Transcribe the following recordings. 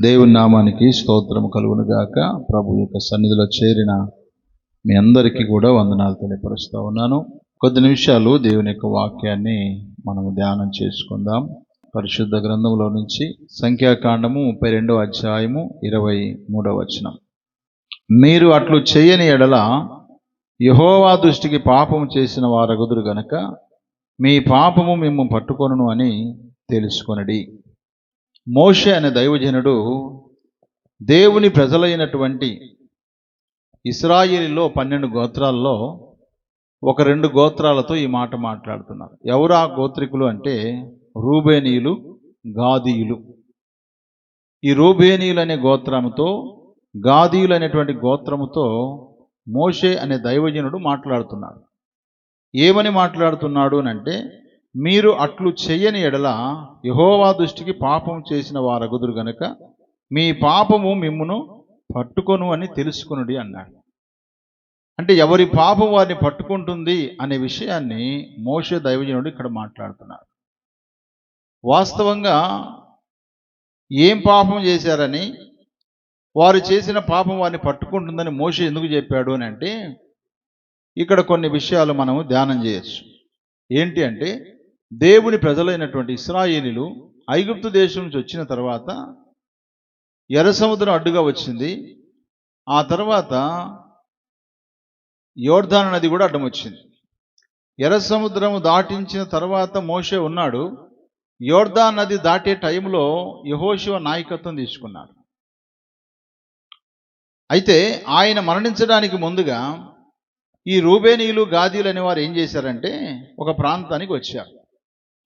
దేవుని నామానికి స్తోత్రం కలుగును గాక. ప్రభు యొక్క సన్నిధిలో చేరిన మీ అందరికీ కూడా వందనాలు తెలియపరుస్తూ ఉన్నాను. కొద్ది నిమిషాలు దేవుని యొక్క వాక్యాన్ని మనము ధ్యానం చేసుకుందాం. పరిశుద్ధ గ్రంథంలో నుంచి సంఖ్యాకాండము ముప్పై రెండవ అధ్యాయము ఇరవై మూడవ వచనం. మీరు అట్లు చేయని ఎడల యహోవా దృష్టికి పాపము చేసిన వారగుదురు గనక మీ పాపము మేము పట్టుకొనును అని తెలుసుకొనడి. మోషే అనే దైవజనుడు దేవుని ప్రజలైనటువంటి ఇస్రాయిలీలో పన్నెండు గోత్రాల్లో ఒక రెండు గోత్రాలతో ఈ మాట మాట్లాడుతున్నారు. ఎవరు ఆ గోత్రికులు అంటే రూబేనీయులు గాదీయులు. ఈ రూబేనీయులు అనే గోత్రముతో గాదీయులు అనేటువంటి గోత్రముతో మోషే అనే దైవజనుడు మాట్లాడుతున్నాడు. ఏమని మాట్లాడుతున్నాడు అంటే మీరు అట్లు చేయని ఎడల యహోవా దృష్టికి పాపం చేసిన వారగుదురు గనుక మీ పాపము మిమ్మును పట్టుకొను అని తెలుసుకునుడి అన్నాడు. అంటే ఎవరి పాపం వారిని పట్టుకుంటుంది అనే విషయాన్ని మోష దైవజనుడు ఇక్కడ మాట్లాడుతున్నాడు వాస్తవంగా ఏం పాపం చేశారని వారు చేసిన పాపం వారిని పట్టుకుంటుందని మోష ఎందుకు చెప్పాడు అని అంటే ఇక్కడ కొన్ని విషయాలు మనము ధ్యానం చేయొచ్చు. ఏంటి అంటే దేవుని ప్రజలైనటువంటి ఇస్రాయేలీలు ఐగుప్తు దేశం నుంచి వచ్చిన తర్వాత ఎర్ర సముద్రం అడ్డుగా వచ్చింది. ఆ తర్వాత యోర్ధాన నది కూడా అడ్డం వచ్చింది. ఎర్ర సముద్రము దాటించిన తర్వాత మోషే ఉన్నాడు. యోర్ధాన్ నది దాటే టైంలో యహోశివ నాయకత్వం తీసుకున్నాడు. అయితే ఆయన మరణించడానికి ముందుగా ఈ రూబేనీలు గాదీలు అనే వారు ఏం చేశారంటే ఒక ప్రాంతానికి వచ్చారు.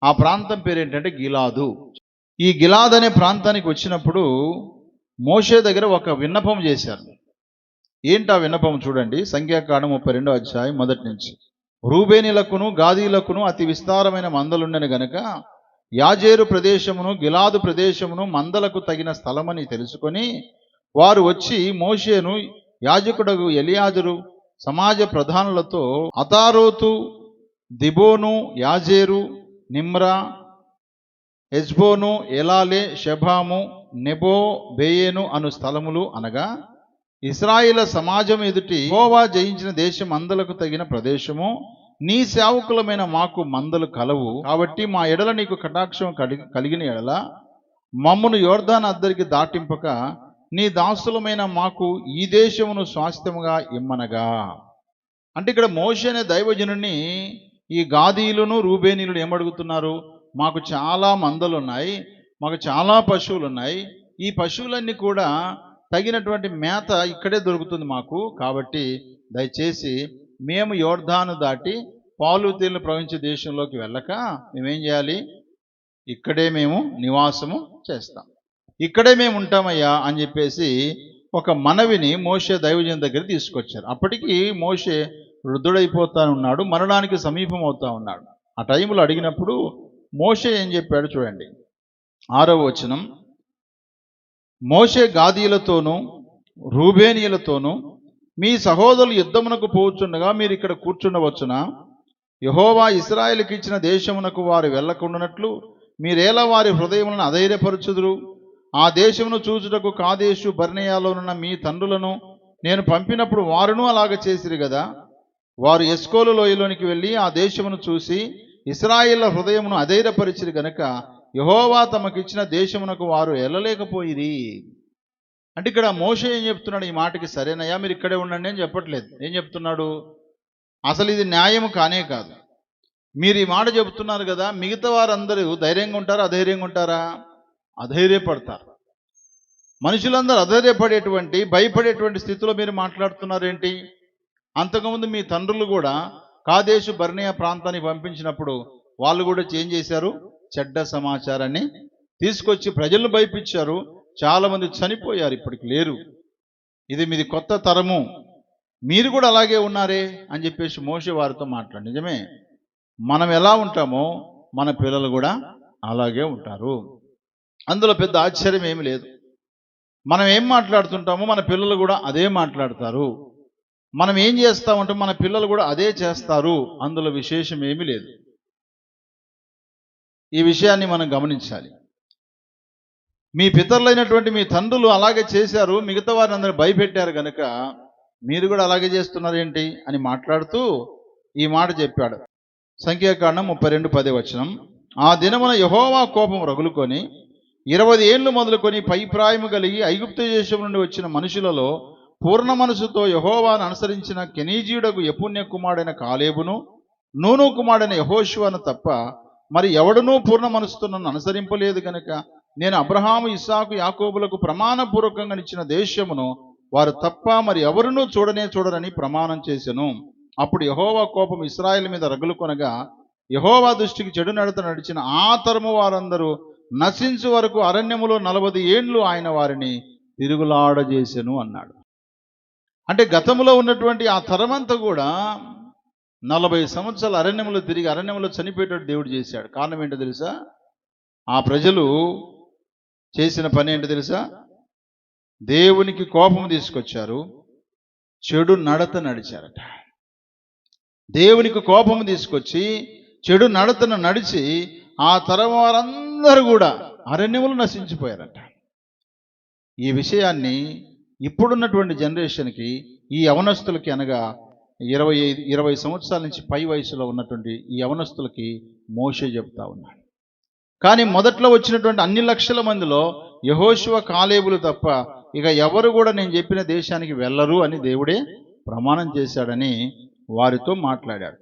ఆ ప్రాంతం పేరు ఏంటంటే గిలాదు. ఈ గిలాద్ అనే ప్రాంతానికి వచ్చినప్పుడు మోషే దగ్గర ఒక విన్నపం చేశారు. ఏంటి ఆ విన్నపం చూడండి. సంఖ్యాకాండం ముప్పై రెండో అధ్యాయం మొదటి నుంచి. రూబేనిలకును గాదీలకును అతి విస్తారమైన మందలుండని గనక యాజేరు ప్రదేశమును గిలాదు ప్రదేశమును మందలకు తగిన స్థలమని తెలుసుకొని వారు వచ్చి మోషేను యాజకుడగు ఎలియాజరు సమాజ ప్రధానులతో అతారోతు దిబోను యాజేరు నిమ్రా ఎజ్బోను ఎలాలే షెబాము నెబో బేయేను అను స్థలములు అనగా ఇస్రాయిల సమాజం ఎదుటి గోవా జయించిన దేశం మందలకు తగిన ప్రదేశము. నీ సేవకులమైన మాకు మందలు కలవు. కాబట్టి మా ఎడల నీకు కటాక్షం కలిగి కలిగిన ఎడల మమ్మను యోర్ధాన్ అద్దరికి దాటింపక నీ దాసులమైన మాకు ఈ దేశమును స్వాస్థ్యముగా ఇమ్మనగా. అంటే ఇక్కడ మోషే అనే దైవజనుని ఈ గాదీలను రూబేనీలను ఏమడుగుతున్నారు? మాకు చాలా మందలు ఉన్నాయి మాకు చాలా పశువులు ఉన్నాయి ఈ పశువులన్నీ కూడా తగినటువంటి మేత ఇక్కడే దొరుకుతుంది మాకు. కాబట్టి దయచేసి మేము యోర్ధాను దాటి పాలు తేలిన ప్రవహించే దేశంలోకి వెళ్ళక మేమేం చేయాలి? ఇక్కడే మేము నివాసము చేస్తాం. ఇక్కడే మేము ఉంటామయ్యా అని చెప్పేసి ఒక మనవిని మోషే దైవజన దగ్గర తీసుకొచ్చారు. అప్పటికి మోషే వృద్ధుడైపోతా ఉన్నాడు మరణానికి సమీపం అవుతా ఉన్నాడు. ఆ టైంలో అడిగినప్పుడు మోషే ఏం చెప్పాడు చూడండి. ఆరవ వచనం. మోషే గాదీలతోనూ రూబేనియలతోనూ మీ సహోదరులు యుద్ధమునకు పోచుండగా మీరు ఇక్కడ కూర్చుండవచ్చునా యహోవా ఇస్రాయేల్కి ఇచ్చిన దేశమునకు వారు వెళ్ళకుండానట్లు మీరేలా వారి హృదయములను అధైర్యపరచుదురు? ఆ దేశమును చూచుటకు కాదేశు ఉన్న మీ తండ్రులను నేను పంపినప్పుడు వారును అలాగ చేసిరు కదా వారు ఎస్కోలు లోయలోనికి వెళ్ళి ఆ దేశమును చూసి ఇస్రాయిల్ల హృదయమును అధైర్యపరిచిరు గనక యహోవా తమకిచ్చిన దేశమునకు వారు వెళ్ళలేకపోయిరి అంటే ఇక్కడ మోషే ఏం చెప్తున్నాడు? ఈ మాటకి సరేనయ్యా మీరు ఇక్కడే ఉండండి అని చెప్పట్లేదు. ఏం చెప్తున్నాడు? అసలు ఇది న్యాయము కానే కాదు. మీరు ఈ మాట చెబుతున్నారు కదా మిగతా వారందరూ ధైర్యంగా ఉంటారా అధైర్యంగా ఉంటారా? అధైర్యపడతారు. మనుషులందరూ అధైర్యపడేటువంటి భయపడేటువంటి స్థితిలో మీరు మాట్లాడుతున్నారేంటి? అంతకుముందు మీ తండ్రులు కూడా కాదేశు బర్ణయ ప్రాంతాన్ని పంపించినప్పుడు వాళ్ళు కూడా చేంజ్ చేశారు? చెడ్డ సమాచారాన్ని తీసుకొచ్చి ప్రజలను భయపించారు. చాలామంది చనిపోయారు ఇప్పటికి లేరు. ఇది మీది కొత్త తరము. మీరు కూడా అలాగే ఉన్నారే అని చెప్పేసి మోసే వారితో మాట్లాడు. నిజమే. మనం ఎలా ఉంటామో మన పిల్లలు కూడా అలాగే ఉంటారు. అందులో పెద్ద ఆశ్చర్యం ఏమి లేదు. మనం ఏం మాట్లాడుతుంటామో మన పిల్లలు కూడా అదే మాట్లాడతారు. మనం ఏం చేస్తామంటే మన పిల్లలు కూడా అదే చేస్తారు. అందులో విశేషం ఏమీ లేదు. ఈ విషయాన్ని మనం గమనించాలి. మీ పితరులైనటువంటి మీ తండ్రులు అలాగే చేశారు. మిగతా వారిని అందరూ భయపెట్టారు కనుక మీరు కూడా అలాగే చేస్తున్నారు ఏంటి అని మాట్లాడుతూ ఈ మాట చెప్పాడు. సంఖ్యాకాండం ముప్పై రెండు పదే వచనం. ఆ దినమున యహోవా కోపం రగులుకొని ఇరవై ఏళ్ళు మొదలుకొని పైప్రాయము కలిగి ఐగుప్త దేశం నుండి వచ్చిన మనుషులలో పూర్ణ మనసుతో యహోవాను అనుసరించిన కెనీజీయుడకు యపుణ్య కుమారుడైన కాలేబును నూను కుమారుడైన యహోశువను తప్ప మరి ఎవడునూ పూర్ణ మనసుతో నన్ను అనుసరింపలేదు కనుక నేను అబ్రహాము ఇస్సాకు యాకోబులకు ప్రమాణపూర్వకంగా ఇచ్చిన దేశమును వారు తప్ప మరి ఎవరునూ చూడనే చూడరని ప్రమాణం చేశాను అప్పుడు యహోవా కోపం ఇస్రాయేల్ మీద రగులు కొనగా యహోవా దృష్టికి చెడు నడత నడిచిన ఆ తరము వారందరూ నశించు వరకు అరణ్యములో నలభై ఏండ్లు ఆయన వారిని తిరుగులాడజేసెను అన్నాడు. అంటే గతంలో ఉన్నటువంటి ఆ తరమంతా కూడా నలభై సంవత్సరాల అరణ్యంలో తిరిగి అరణ్యంలో చనిపోయేటట్టు దేవుడు చేశాడు. కారణం ఏంటో తెలుసా? ఆ ప్రజలు చేసిన పని ఏంటో తెలుసా? దేవునికి కోపం తీసుకొచ్చారు. చెడు నడత నడిచారట. దేవునికి కోపం తీసుకొచ్చి చెడు నడతను నడిచి ఆ తరం వారందరూ కూడా అరణ్యములు నశించిపోయారట. ఈ విషయాన్ని ఇప్పుడున్నటువంటి జనరేషన్కి ఈ యవనస్తులకి అనగా ఇరవై ఐదు ఇరవై సంవత్సరాల నుంచి పై వయసులో ఉన్నటువంటి ఈ యవనస్తులకి మోషే చెప్తా ఉన్నాడు. కానీ మొదట్లో వచ్చినటువంటి అన్ని లక్షల మందిలో యహోశివ కాలేబులు తప్ప ఇక ఎవరు కూడా నేను చెప్పిన దేశానికి వెళ్ళరు అని దేవుడే ప్రమాణం చేశాడని వారితో మాట్లాడాడు.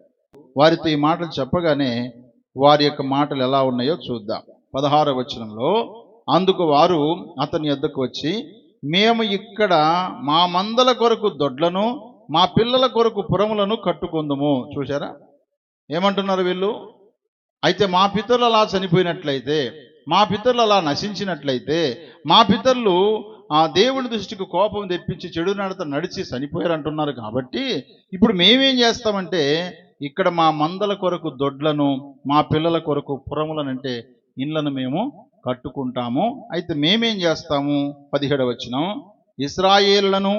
వారితో ఈ మాటలు చెప్పగానే వారి యొక్క మాటలు ఎలా ఉన్నాయో చూద్దాం. పదహార వచనంలో అందుకు వారు అతని యొద్దకు వచ్చి మేము ఇక్కడ మా మందల కొరకు దొడ్లను మా పిల్లల కొరకు పురములను కట్టుకుందుము. చూసారా ఏమంటున్నారు వీళ్ళు? అయితే మా పితరులు అలా చనిపోయినట్లయితే మా పితరులు అలా నశించినట్లయితే మా పితరులు ఆ దేవుని దృష్టికి కోపం తెప్పించి చెడు నడత నడిచి చనిపోయారు అంటున్నారు కాబట్టి ఇప్పుడు మేమేం చేస్తామంటే ఇక్కడ మా మందల కొరకు దొడ్లను మా పిల్లల కొరకు పురములను అంటే ఇండ్లను మేము కట్టుకుంటాము. అయితే మేమేం చేస్తాము? పదిహేడవ వచ్చినం ఇస్రాయేళ్ళను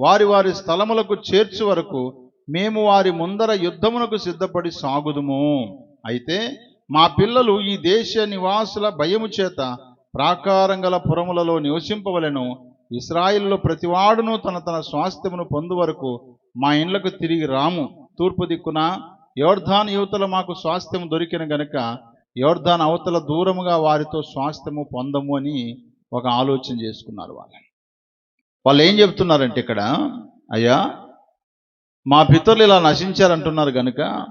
వారి వారి స్థలములకు చేర్చు వరకు మేము వారి ముందర యుద్ధమునకు సిద్ధపడి సాగుదుము. అయితే మా పిల్లలు ఈ దేశ నివాసుల భయము చేత ప్రాకారంగల పురములలో నివసింపవలెను. ఇస్రాయిల్లో ప్రతివాడును తన తన స్వాస్థ్యమును పొందు వరకు మా ఇండ్లకు తిరిగి రాము. తూర్పు దిక్కున యోర్ధాన్ యువతల మాకు స్వాస్థ్యం దొరికిన గనుక యోర్ధాన్ అవతల దూరముగా వారితో స్వాస్థ్యము పొందము అని ఒక ఆలోచన చేసుకున్నారు వాళ్ళు. వాళ్ళు ఏం చెప్తున్నారంటే ఇక్కడ అయ్యా మా పితరులు ఇలా నశించారంటున్నారు కనుక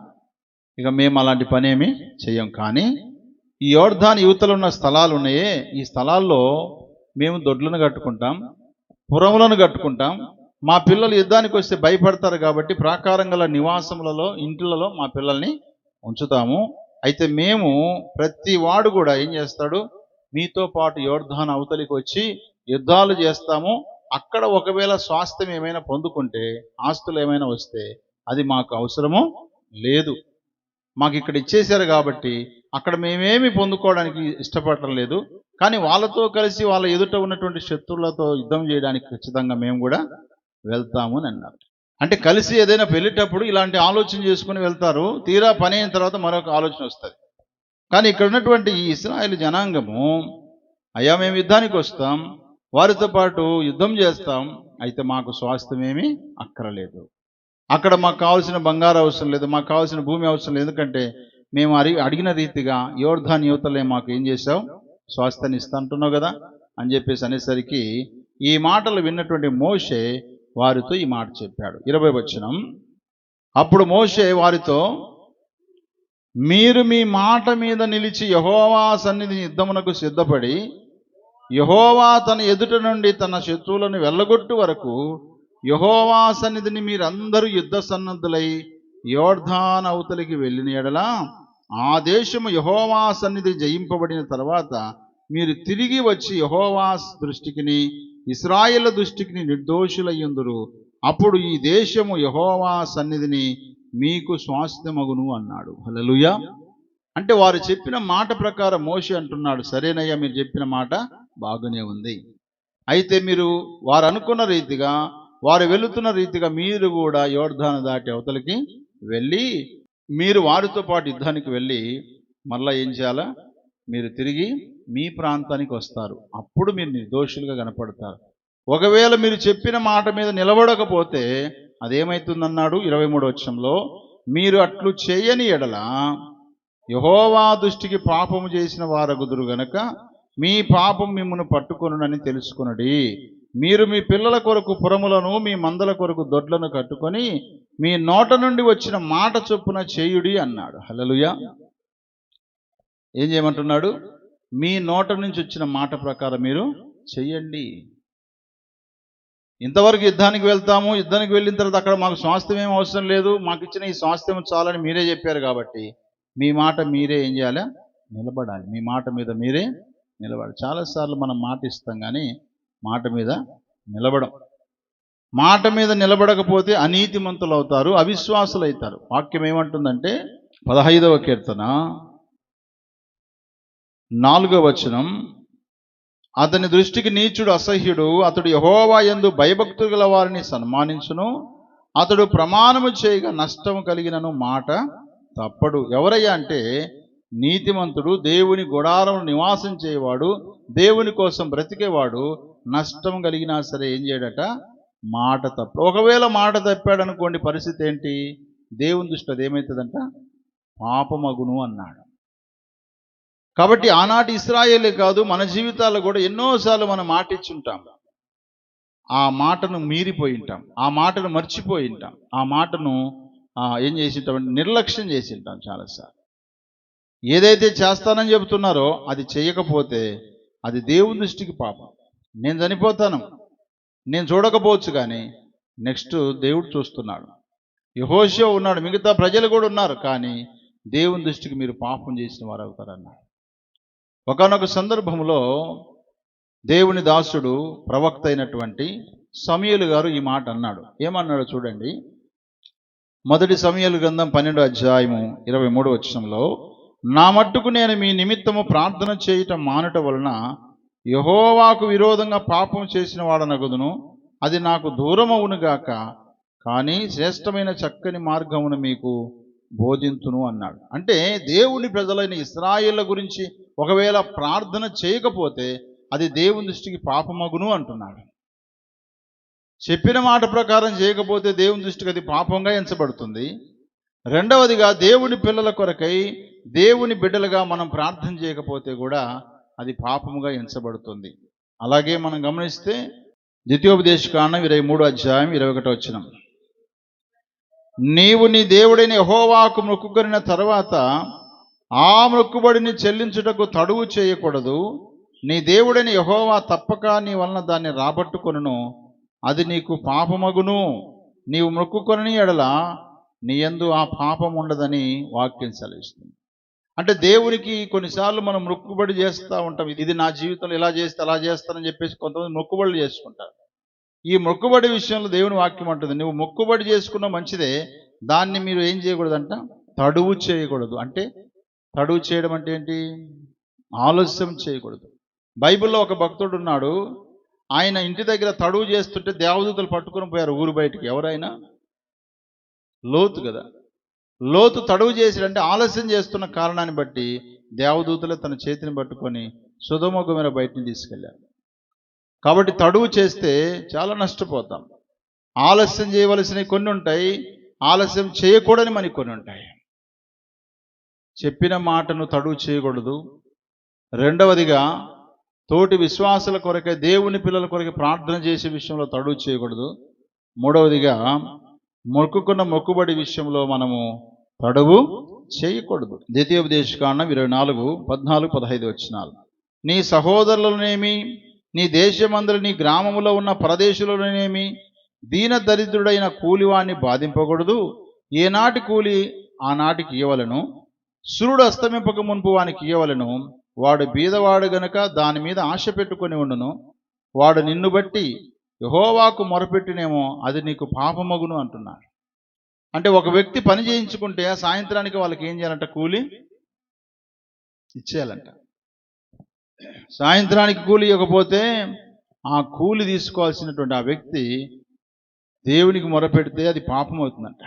ఇక మేము అలాంటి పనేమి చెయ్యం. కానీ ఈ యోర్ధాన్ యువతలు ఉన్న స్థలాలు ఉన్నాయే. ఈ స్థలాల్లో మేము దొడ్లను కట్టుకుంటాం పురములను కట్టుకుంటాం. మా పిల్లలు యుద్ధానికి వస్తే భయపడతారు కాబట్టి ప్రాకారం గల నివాసములలో ఇంట్లలో మా పిల్లల్ని ఉంచుతాము. అయితే మేము ప్రతి వాడు కూడా ఏం చేస్తాడు? మీతో పాటు యోర్ధాన్ అవతలికి వచ్చి యుద్ధాలు చేస్తాము. అక్కడ ఒకవేళ స్వాస్థ్యం ఏమైనా పొందుకుంటే ఆస్తులు ఏమైనా వస్తే అది మాకు అవసరము లేదు. మాకు ఇక్కడ ఇచ్చేశారు కాబట్టి అక్కడ మేమేమి పొందుకోవడానికి ఇష్టపడటం లేదు. కానీ వాళ్ళతో కలిసి వాళ్ళ ఎదుట ఉన్నటువంటి శత్రువులతో యుద్ధం చేయడానికి ఖచ్చితంగా మేము కూడా వెళ్తాము అని అన్నారు. అంటే కలిసి ఏదైనా వెళ్ళేటప్పుడు ఇలాంటి ఆలోచన చేసుకుని వెళ్తారు. తీరా పని అయిన తర్వాత మరొక ఆలోచన వస్తుంది. కానీ ఇక్కడ ఉన్నటువంటి ఈ ఇస్రాయేల్ జనాంగము అయ్యా మేము యుద్ధానికి వస్తాం వారితో పాటు యుద్ధం చేస్తాం అయితే మాకు స్వాస్థ్యం ఏమీ అక్కరలేదు. అక్కడ మాకు కావాల్సిన బంగారు అవసరం లేదు మాకు కావాల్సిన భూమి అవసరం లేదు. ఎందుకంటే మేము అడిగి అడిగిన రీతిగా యోర్ధాన్ యువతలే మాకు ఏం చేసావు స్వాస్థ్యాన్ని ఇస్తా అంటున్నావు కదా అని చెప్పేసి అనేసరికి ఈ మాటలు విన్నటువంటి మోషే వారితో ఈ మాట చెప్పాడు. ఇరవై వచనం. అప్పుడు మోషే వారితో మీరు మీ మాట మీద నిలిచి యహోవా సన్నిధి యుద్ధమునకు సిద్ధపడి యహోవా తన ఎదుట నుండి తన శత్రువులను వెళ్ళగొట్టు వరకు యహోవా సన్నిధిని మీరందరూ యుద్ధ సన్నద్ధులై యోర్ధాన్ అవతలికి వెళ్ళిన ఎడలా ఆ దేశము యహోవా సన్నిధి జయింపబడిన తర్వాత మీరు తిరిగి వచ్చి యహోవా దృష్టికిని ఇస్రాయిల దృష్టికి నిర్దోషులయ్యుందురు. అప్పుడు ఈ దేశము యహోవా సన్నిధిని మీకు స్వాస్థ్యమగును అన్నాడు. హలలుయ అంటే వారు చెప్పిన మాట ప్రకారం మోషి అంటున్నాడు. సరేనయ్యా మీరు చెప్పిన మాట బాగానే ఉంది. అయితే మీరు వారు అనుకున్న రీతిగా వారు వెళుతున్న రీతిగా మీరు కూడా యోర్ధాను దాటి అవతలికి వెళ్ళి మీరు వారితో పాటు యుద్ధానికి వెళ్ళి మళ్ళీ ఏం చేయాలా? మీరు తిరిగి మీ ప్రాంతానికి వస్తారు. అప్పుడు మీరు నిర్దోషులుగా కనపడతారు. ఒకవేళ మీరు చెప్పిన మాట మీద నిలబడకపోతే అదేమైతుందన్నాడు ఇరవై మూడు వచ్చంలో మీరు అట్లు చేయని ఎడల యహోవా దృష్టికి పాపము చేసిన వారగుదురు గనక మీ పాపం మిమ్మల్ని పట్టుకొనునని తెలుసుకునడి. మీరు మీ పిల్లల కొరకు పురములను మీ మందల కొరకు దొడ్లను కట్టుకొని మీ నోట నుండి వచ్చిన మాట చొప్పున చేయుడి అన్నాడు. హలలుయ ఏం చేయమంటున్నాడు? మీ నోట నుంచి వచ్చిన మాట ప్రకారం మీరు చెయ్యండి. ఇంతవరకు యుద్ధానికి వెళ్తాము యుద్ధానికి వెళ్ళిన తర్వాత అక్కడ మాకు స్వాస్థ్యం ఏం అవసరం లేదు మాకు ఇచ్చిన ఈ స్వాస్థ్యం చాలని మీరే చెప్పారు కాబట్టి మీ మాట మీరే ఏం చేయాలి? నిలబడాలి. మీ మాట మీద మీరే నిలబడాలి. చాలాసార్లు మనం మాట ఇస్తాం కానీ మాట మీద నిలబడం. మాట మీద నిలబడకపోతే అనీతిమంతులు అవుతారు అవిశ్వాసులు అవుతారు. వాక్యం ఏమంటుందంటే పదహైదవ కీర్తన నాలుగో వచనం. అతని దృష్టికి నీచుడు అసహ్యుడు అతడు యహోవా ఎందు భయభక్తులు గల వారిని సన్మానించును. అతడు ప్రమాణము చేయగా నష్టం కలిగినను మాట తప్పడు. ఎవరయ్యా అంటే నీతిమంతుడు దేవుని గుడారం నివాసం చేయవాడు దేవుని కోసం బ్రతికేవాడు నష్టం కలిగినా సరే ఏం చేయడట? మాట తప్ప ఒకవేళ మాట తప్పాడు అనుకోండి పరిస్థితి ఏంటి? దేవుని దృష్టి అది ఏమవుతుందంట పాపమగును అన్నాడు. కాబట్టి ఆనాటి ఇస్రాయేలే కాదు మన జీవితాల్లో కూడా ఎన్నోసార్లు మనం మాట ఇచ్చుంటాం ఆ మాటను మీరిపోయి ఉంటాం. ఆ మాటను మర్చిపోయి ఉంటాం. ఆ మాటను ఏం చేసింటామంటే నిర్లక్ష్యం చేసి ఉంటాం చాలాసార్లు. ఏదైతే చేస్తానని చెబుతున్నారో అది చేయకపోతే అది దేవుని దృష్టికి పాపం. నేను చనిపోతాను. నేను చూడకపోవచ్చు కానీ నెక్స్ట్ దేవుడు చూస్తున్నాడు. యహోషో ఉన్నాడు. మిగతా ప్రజలు కూడా ఉన్నారు కానీ దేవుని దృష్టికి మీరు పాపం చేసిన వారు అవుతారన్నాడు ఒకనొక సందర్భంలో దేవుని దాసుడు ప్రవక్త అయినటువంటి సమయలు గారు ఈ మాట అన్నాడు. ఏమన్నాడు చూడండి. మొదటి సమయలు గ్రంథం పన్నెండు అధ్యాయము ఇరవై మూడు వచ్చంలో నా మట్టుకు నేను మీ నిమిత్తము ప్రార్థన చేయటం మానుట వలన యహోవాకు విరోధంగా పాపం చేసిన వాడనగుదును. అది నాకు దూరమవునుగాక కానీ శ్రేష్టమైన చక్కని మార్గమును మీకు బోధింతును అన్నాడు. అంటే దేవుని ప్రజలైన ఇస్రాయిల గురించి ఒకవేళ ప్రార్థన చేయకపోతే అది దేవుని దృష్టికి పాపమగును అంటున్నాడు. చెప్పిన మాట ప్రకారం చేయకపోతే దేవుని దృష్టికి అది పాపంగా ఎంచబడుతుంది. రెండవదిగా దేవుని పిల్లల కొరకై దేవుని బిడ్డలుగా మనం ప్రార్థన చేయకపోతే కూడా అది పాపముగా ఎంచబడుతుంది. అలాగే మనం గమనిస్తే ద్వితీయోపదేశకాండం ఇరవై మూడు అధ్యాయం ఇరవై ఒకటో వచ్చిన నీవు నీ దేవుడైన యెహోవాకు మొక్కుకొనిన తర్వాత ఆ మొక్కుబడిని చెల్లించుటకు తడువు చేయకూడదు. నీ దేవుడని యహోవా తప్పక నీ వలన దాన్ని రాబట్టుకొనును. అది నీకు పాపమగును. నీవు మొక్కుకొని ఎడల నీ ఎందు ఆ పాపం ఉండదని వాక్యం సెలవిస్తుంది. అంటే దేవునికి కొన్నిసార్లు మనం మొక్కుబడి చేస్తూ ఉంటాం. ఇది నా జీవితంలో ఇలా చేస్తే అలా చేస్తానని చెప్పేసి కొంతమంది మొక్కుబడులు చేసుకుంటారు. ఈ మొక్కుబడి విషయంలో దేవుని వాక్యం అంటుంది. నువ్వు మొక్కుబడి చేసుకున్న మంచిదే. దాన్ని మీరు ఏం చేయకూడదంట? తడువు చేయకూడదు. అంటే తడువు చేయడం అంటే ఏంటి? ఆలస్యం చేయకూడదు. బైబిల్లో ఒక భక్తుడు ఉన్నాడు. ఆయన ఇంటి దగ్గర తడువు చేస్తుంటే దేవదూతలు పట్టుకొని పోయారు ఊరు బయటికి. ఎవరైనా? లోతు కదా. లోతు తడువు చేసాడంటే ఆలస్యం చేస్తున్న కారణాన్ని బట్టి దేవదూతలే తన చేతిని పట్టుకొని సుధమొగమైన బయటిని తీసుకెళ్ళారు. కాబట్టి తడువు చేస్తే చాలా నష్టపోతాం. ఆలస్యం చేయవలసినవి కొన్ని ఉంటాయి. ఆలస్యం చేయకూడని మనకి కొన్ని ఉంటాయి. చెప్పిన మాటను తడువు చేయకూడదు. రెండవదిగా తోటి విశ్వాసుల కొరకే దేవుని పిల్లల కొరకే ప్రార్థన చేసే విషయంలో తడువు చేయకూడదు. మూడవదిగా మొక్కుకున్న మొక్కుబడి విషయంలో మనము తడువు చేయకూడదు. ద్వితీయోపదేశకాండం ఇరవై నాలుగు పద్నాలుగు పదహైదు వచ్చినాలు నీ సహోదరులనేమి నీ దేశమందరి నీ గ్రామంలో ఉన్న ప్రదేశంలోనేమి దీన దరిద్రుడైన కూలివాణ్ణి బాధింపకూడదు. ఏనాటి కూలి ఆనాటికి ఇవ్వలను సూర్యుడు అస్తమింపక మునుపు వానికి ఇవ్వలను వాడు బీదవాడు గనుక దాని మీద ఆశ పెట్టుకొని ఉండును వాడు నిన్ను బట్టి యహోవాకు మొరపెట్టినేమో అది నీకు పాపమగును అంటున్నాడు. అంటే ఒక వ్యక్తి పని చేయించుకుంటే ఆ సాయంత్రానికి వాళ్ళకి ఏం చేయాలంట? కూలి ఇచ్చేయాలంట. సాయంత్రానికి కూలి ఇవ్వకపోతే ఆ కూలి తీసుకోవాల్సినటువంటి ఆ వ్యక్తి దేవునికి మొరపెడితే అది పాపం అవుతుందంట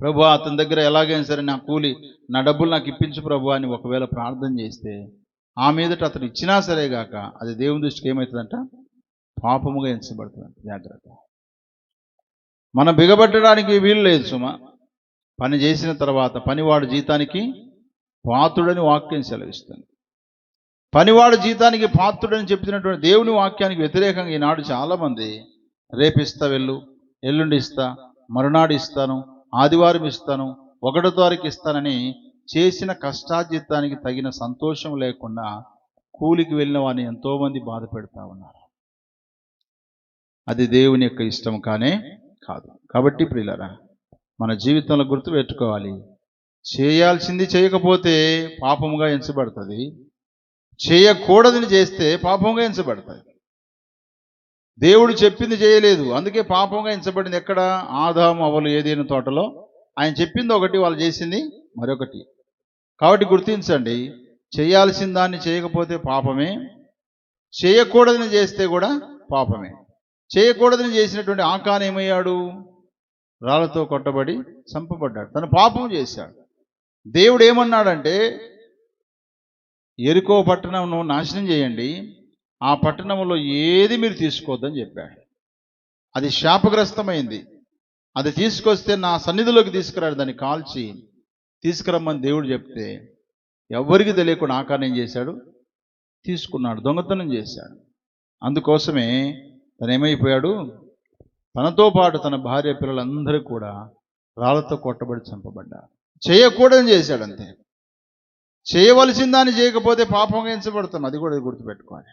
ప్రభు అతని దగ్గర ఎలాగైనా సరే నా కూలి నా డబ్బులు నాకు ఇప్పించు ప్రభు అని ఒకవేళ ప్రార్థన చేస్తే ఆ మీదట అతను ఇచ్చినా సరే గాక అది దేవుని దృష్టికి ఏమవుతుందంట పాపముగా ఎంచబడుతుందంట. జాగ్రత్త. మనం బిగబట్టడానికి వీలు లేదు సుమ. పని చేసిన తర్వాత పనివాడు జీతానికి పాత్రుడని వాక్యం సెలవిస్తుంది. పనివాడు జీతానికి పాత్రుడని చెప్తున్నటువంటి దేవుని వాక్యానికి వ్యతిరేకంగా ఈనాడు చాలామంది రేపిస్తా వెళ్ళు ఎల్లుండి ఇస్తా మరునాడు ఇస్తాను ఆదివారం ఇస్తాను ఒకటో తారీఖు ఇస్తానని చేసిన కష్టార్జితానికి తగిన సంతోషం లేకుండా కూలికి వెళ్ళిన వారిని ఎంతోమంది బాధ పెడతా ఉన్నారు. అది దేవుని యొక్క ఇష్టం కానే కాదు. కాబట్టి ప్రియులరా మన జీవితంలో గుర్తు పెట్టుకోవాలి. చేయాల్సింది చేయకపోతే పాపముగా ఎంచబడుతుంది. చేయకూడదని చేస్తే పాపంగా ఎంచబడుతుంది. దేవుడు చెప్పింది చేయలేదు. అందుకే పాపంగా ఎంచబడింది ఎక్కడ? ఆదాము అవలు ఏదైనా తోటలో. ఆయన చెప్పింది ఒకటి వాళ్ళు చేసింది మరొకటి. కాబట్టి గుర్తించండి చేయాల్సిన దాన్ని చేయకపోతే పాపమే. చేయకూడదని చేస్తే కూడా పాపమే. చేయకూడదని చేసినటువంటి ఆకాన్ ఏమయ్యాడు? రాళ్ళతో కొట్టబడి చంపబడ్డాడు. తను పాపం చేశాడు. దేవుడు ఏమన్నాడంటే ఎరుకో పట్టణంను నాశనం చేయండి. ఆ పట్టణంలో ఏది మీరు తీసుకోవద్దని చెప్పాడు. అది శాపగ్రస్తమైంది. అది తీసుకొస్తే నా సన్నిధిలోకి తీసుకురాడు. దాన్ని కాల్చి తీసుకురమ్మని దేవుడు చెప్తే ఎవరికి తెలియకుండా ఆకారం చేశాడు? తీసుకున్నాడు. దొంగతనం చేశాడు. అందుకోసమే తను ఏమైపోయాడు? తనతో పాటు తన భార్య పిల్లలందరూ కూడా రాళ్ళతో కొట్టబడి చంపబడ్డారు. చేయకూడదని చేశాడు అంతే. చేయవలసిన దాన్ని చేయకపోతే పాపంగా ఎంచబడతాం. అది కూడా గుర్తుపెట్టుకోవాలి.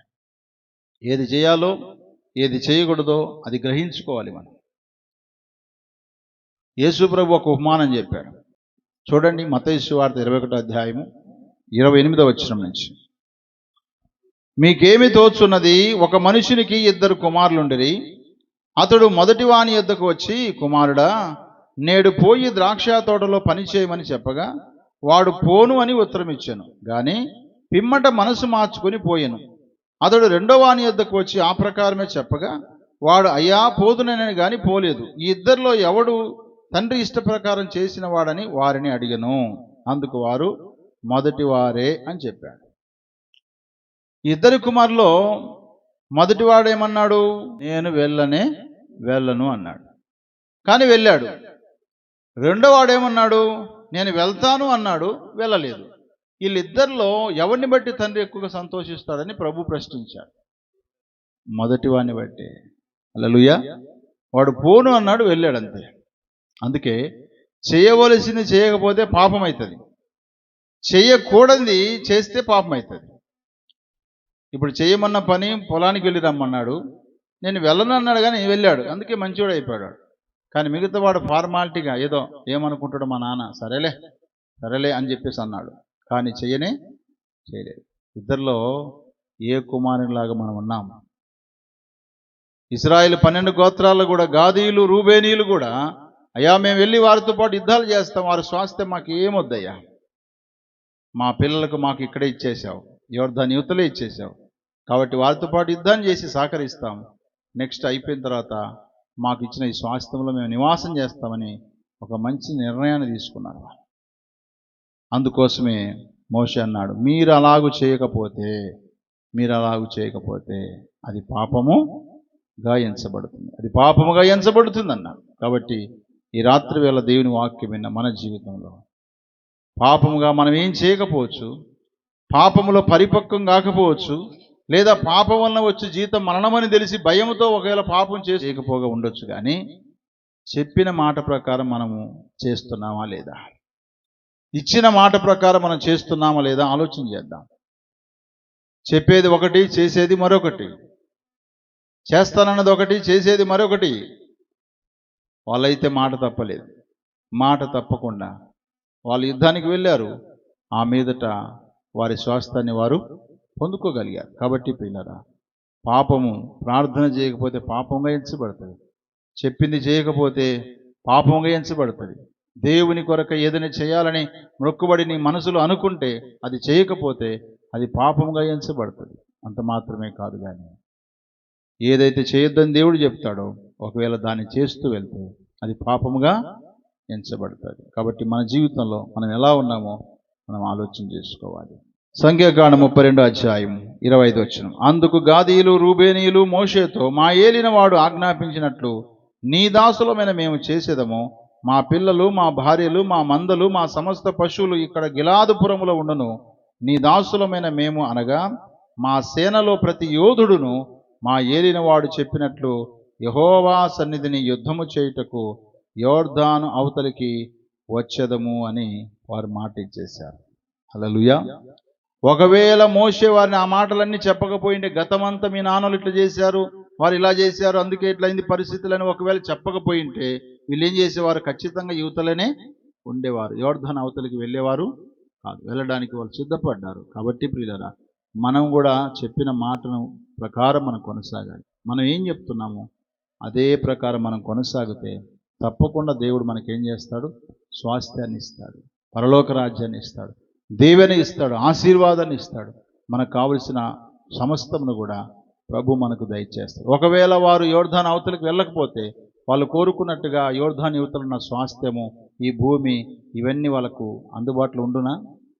ఏది చేయాలో ఏది చేయకూడదో అది గ్రహించుకోవాలి మనం. యేసుప్రభు ఒక ఉపమానం చెప్పాడు. చూడండి మతైసు వార్త ఇరవై ఒకటో అధ్యాయము ఇరవై ఎనిమిదో వచ్చిన నుంచి. మీకేమి తోచున్నది? ఒక మనుషునికి ఇద్దరు కుమారులుండిరి. అతడు మొదటి వాని యొద్దకు వచ్చి కుమారుడా నేడు పోయి ద్రాక్ష తోటలో పని చేయమని చెప్పగా వాడు పోను అని ఉత్తరం ఇచ్చాను కానీ పిమ్మట మనసు మార్చుకొని పోయాను. అతడు రెండో వాని యొద్దకు వచ్చి ఆ ప్రకారమే చెప్పగా వాడు అయ్యా పోదునని గాని పోలేదు. ఈ ఇద్దరిలో ఎవడు తండ్రి ఇష్టప్రకారం చేసిన వాడని వారిని అడిగను. అందుకు వారు మొదటి వారే అని చెప్పాడు. ఇద్దరి కుమారులో మొదటివాడు ఏమన్నాడు నేను వెళ్ళనే వెళ్ళను అన్నాడు. కానీ వెళ్ళాడు. రెండో వాడేమన్నాడు? నేను వెళ్తాను అన్నాడు. వెళ్ళలేదు. వీళ్ళిద్దరిలో ఎవరిని బట్టి తండ్రి ఎక్కువగా సంతోషిస్తాడని ప్రభు ప్రశ్నించాడు. మొదటి వాడిని బట్టి. అలలుయ వాడు పోను అన్నాడు వెళ్ళాడు అంతే అందుకే చేయవలసింది చేయకపోతే పాపం అవుతుంది చేయకూడనిది చేస్తే పాపం అవుతుంది ఇప్పుడు చేయమన్న పని పొలానికి వెళ్ళి రమ్మన్నాడు. నేను వెళ్ళను అన్నాడు కానీ వెళ్ళాడు. అందుకే మంచివాడు అయిపోయాడు. కానీ మిగతా వాడు ఫార్మాలిటీగా ఏదో ఏమనుకుంటాడు మా నాన్న సరేలే సరేలే అని చెప్పేసి అన్నాడు. కానీ చేయనే చేయలేదు. ఇద్దరిలో ఏ కుమారునిలాగా మనం ఉన్నాం? ఇస్రాయిల్ పన్నెండు గోత్రాలు కూడా గాదీలు రూబేనీలు కూడా అయ్యా మేము వెళ్ళి వారితో పాటు యుద్ధాలు చేస్తాం వారి స్వాస్థ్యం మాకు ఏమొద్దయ్యా మా పిల్లలకు మాకు ఇక్కడే ఇచ్చేసావు దాని యువతలే ఇచ్చేసావు కాబట్టి వారితో పాటు యుద్ధాన్ని చేసి సహకరిస్తాం. నెక్స్ట్ అయిపోయిన తర్వాత మాకు ఇచ్చిన ఈ స్వాస్థ్యంలో మేము నివాసం చేస్తామని ఒక మంచి నిర్ణయాన్ని తీసుకున్నారు. వాళ్ళు. అందుకోసమే మోషే అన్నాడు మీరు అలాగు చేయకపోతే మీరు అలాగు చేయకపోతే అది పాపముగా ఎంచబడుతుంది అది పాపముగా ఎంచబడుతుంది అన్నాడు కాబట్టి ఈ రాత్రి వేళ దేవుని వాక్యం విన్న మన జీవితంలో పాపముగా మనం ఏం చేయకపోవచ్చు? పాపములో పరిపక్వం కాకపోవచ్చు? లేదా పాపం వలన వచ్చే జీతం మరణమని తెలిసి భయంతో ఒకవేళ పాపం చేయకపోగా ఉండొచ్చు కానీ చెప్పిన మాట ప్రకారం మనము చేస్తున్నామా లేదా? ఇచ్చిన మాట ప్రకారం మనం చేస్తున్నామా లేదా ఆలోచన చేద్దాం. చెప్పేది ఒకటి చేసేది మరొకటి. చేస్తానన్నది ఒకటి చేసేది మరొకటి. వాళ్ళైతే మాట తప్పలేదు. మాట తప్పకుండా వాళ్ళు యుద్ధానికి వెళ్ళారు. ఆ మీదట వారి స్వాస్థాన్ని వారు పొందుకోగలిగారు. కాబట్టి పిల్లరా పాపము ప్రార్థన చేయకపోతే పాపంగా ఎంచబడుతుంది. చెప్పింది చేయకపోతే పాపంగా ఎంచబడుతుంది. దేవుని కొరకు ఏదైనా చేయాలని మొక్కుబడి నీ మనసులో అనుకుంటే అది చేయకపోతే అది పాపంగా ఎంచబడుతుంది. అంత మాత్రమే కాదు కానీ ఏదైతే చేయొద్దని దేవుడు చెప్తాడో ఒకవేళ దాన్ని చేస్తూ వెళ్తే అది పాపముగా ఎంచబడుతుంది. కాబట్టి మన జీవితంలో మనం ఎలా ఉన్నామో మనం ఆలోచన చేసుకోవాలి. సంఖ్యాకాండ ముప్పై రెండో అధ్యాయం ఇరవై ఐదు వచ్చిన అందుకు గాదీయులు రూబేనీయులు మోషేతో మా ఏలిన వాడు ఆజ్ఞాపించినట్లు నీ దాసులమైన మేము చేసేదము. మా పిల్లలు మా భార్యలు మా మందలు మా సమస్త పశువులు ఇక్కడ గిలాదుపురములో ఉండను. నీ దాసులమైన మేము అనగా మా సేనలో ప్రతి యోధుడును మా ఏలినవాడు చెప్పినట్లు యహోవా సన్నిధిని యుద్ధము చేయుటకు యోర్ధాను అవతలికి వచ్చేదము అని వారు మాట ఇచ్చేశారు హల్లెలూయా. ఒకవేళ మోసే వారిని ఆ మాటలన్నీ చెప్పకపోయింటే గతమంతా మీ నాన్నలు ఇట్లా చేశారు వారు ఇలా చేశారు అందుకే ఇట్లయింది పరిస్థితులని ఒకవేళ చెప్పకపోయింటే వీళ్ళు ఏం చేసేవారు? ఖచ్చితంగా యువతలనే ఉండేవారు. యోర్ధన అవతలికి వెళ్ళేవారు కాదు. వెళ్ళడానికి వాళ్ళు సిద్ధపడ్డారు. కాబట్టి ప్రియులరా మనం కూడా చెప్పిన మాటను ప్రకారం మనం కొనసాగాలి. మనం ఏం చెప్తున్నామో? అదే ప్రకారం మనం కొనసాగితే తప్పకుండా దేవుడు మనకేం చేస్తాడు? స్వాస్థ్యాన్ని ఇస్తాడు. పరలోక రాజ్యాన్ని ఇస్తాడు. దేవని ఇస్తాడు. ఆశీర్వాదాన్ని ఇస్తాడు. మనకు కావలసిన సమస్తమును కూడా ప్రభు మనకు దయచేస్తాడు. ఒకవేళ వారు యోర్ధాన్ అవతలకు వెళ్ళకపోతే వాళ్ళు కోరుకున్నట్టుగా యోర్ధాన్ యువతలు ఉన్న స్వాస్థ్యము ఈ భూమి ఇవన్నీ వాళ్ళకు అందుబాటులో ఉండునా?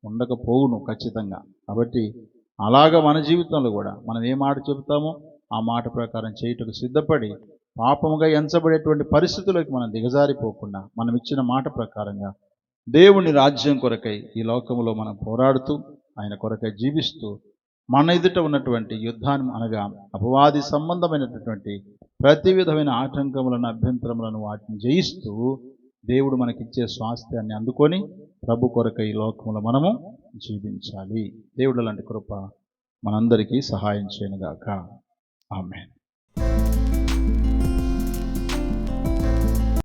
ఉండకపోవును ఖచ్చితంగా. కాబట్టి అలాగ మన జీవితంలో కూడా మనం ఏ మాట చెబుతామో ఆ మాట ప్రకారం చేయుటకు సిద్ధపడి పాపముగా ఎంచబడేటువంటి పరిస్థితులకు మనం దిగజారిపోకుండా మనం ఇచ్చిన మాట ప్రకారంగా దేవుని రాజ్యం కొరకై ఈ లోకములో మనం పోరాడుతూ ఆయన కొరకై జీవిస్తూ మన ఎదుట ఉన్నటువంటి యుద్ధాన్ని అనగా అపవాది సంబంధమైనటువంటి ప్రతి విధమైన ఆటంకములను అభ్యంతరములను వాటిని జయిస్తూ దేవుడు మనకిచ్చే స్వాస్థ్యాన్ని అందుకొని ప్రభు కొరక ఈ లోకములో మనము జీవించాలి. దేవుడు లాంటి కృప మనందరికీ సహాయం చేయనుగాక. ఆమె